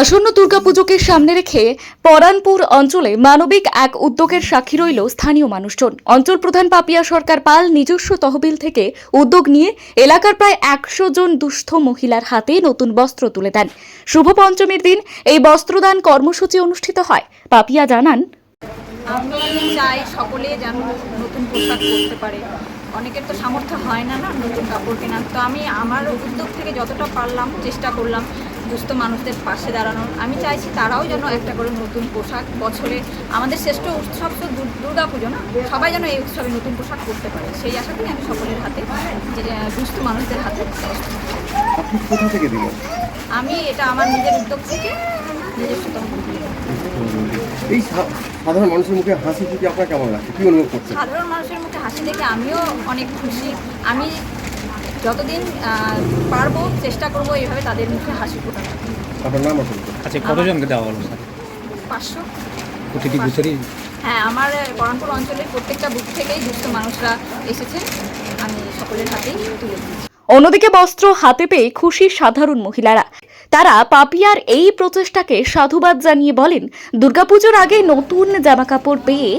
আসন্ন দুর্গাপুজোকে সামনে রেখে পরানপুর অঞ্চলে মানবিক এক উদ্যোগের সাক্ষী রইল স্থানীয় মানুষজন। অঞ্চল প্রধান পাপিয়া সরকার পাল নিজস্ব তহবিল থেকে উদ্যোগ নিয়ে এলাকার প্রায় একশো জন দুস্থ মহিলার হাতে নতুন বস্ত্র তুলে দেন। শুভ পঞ্চমীর দিন এই বস্ত্রদান কর্মসূচি অনুষ্ঠিত হয়। পাপিয়া জানান, আমি চাই সকলে যেন নতুন পোশাক পরতে পারে। অনেকের তো সামর্থ্য হয় না না নতুন কাপড় কেনার। তো আমি আমার উদ্যোগ থেকে যতটা পারলাম চেষ্টা করলাম দুস্থ মানুষদের পাশে দাঁড়ানোর। আমি চাইছি তারাও যেন একটা করে নতুন পোশাক বছরে আমাদের শ্রেষ্ঠ উৎসব তো দুর্গা পুজো না? সবাই যেন এই উৎসবে নতুন পোশাক পরতে পারে। সেই আশা আশাতেই আমি সকলের হাতে যে দুস্থ মানুষদের হাতে আমি এটা আমার নিজের উদ্যোগ থেকে নিজস্ব এই সাধারণ মানুষের মুখে হাসি আপনার কেমন লাগছে? কি অনুভব করছেন? সাধারণ মানুষের মুখে হাসি দেখে আমিও অনেক খুশি। আমি যতদিন আহ, পারব চেষ্টা করব এইভাবে তাদের মুখে হাসি ফোটানো আপনার নাম আসলে আচ্ছা কতজনকে দেওয়া হলো স্যার? পাঁচশো। প্রতিটি বুথেরই? হ্যাঁ আমার বরণপুর অঞ্চলের প্রত্যেকটা বুথ থেকেই দুস্থ মানুষরা এসেছেন আমি সকলের হাতেই তুলে দিয়েছি। অন্যদিকে বস্ত্র হাতে পেয়ে খুশি সাধারণ মহিলারা। তারা পাপিয়ার এই প্রচেষ্টাকে সাধুবাদ জানিয়ে বলেন, দুর্গাপুজোর আগে নতুন জামাকাপড় পেয়ে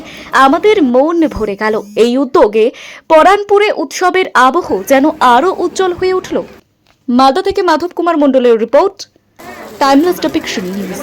আমাদের মন ভরে গেল। এই উদ্যোগে পরানপুরে উৎসবের আবহ যেন আরও উজ্জ্বল হয়ে উঠল। মালদা থেকে মাধব কুমার মণ্ডলের রিপোর্ট টাইমলেস টপিক নিউজ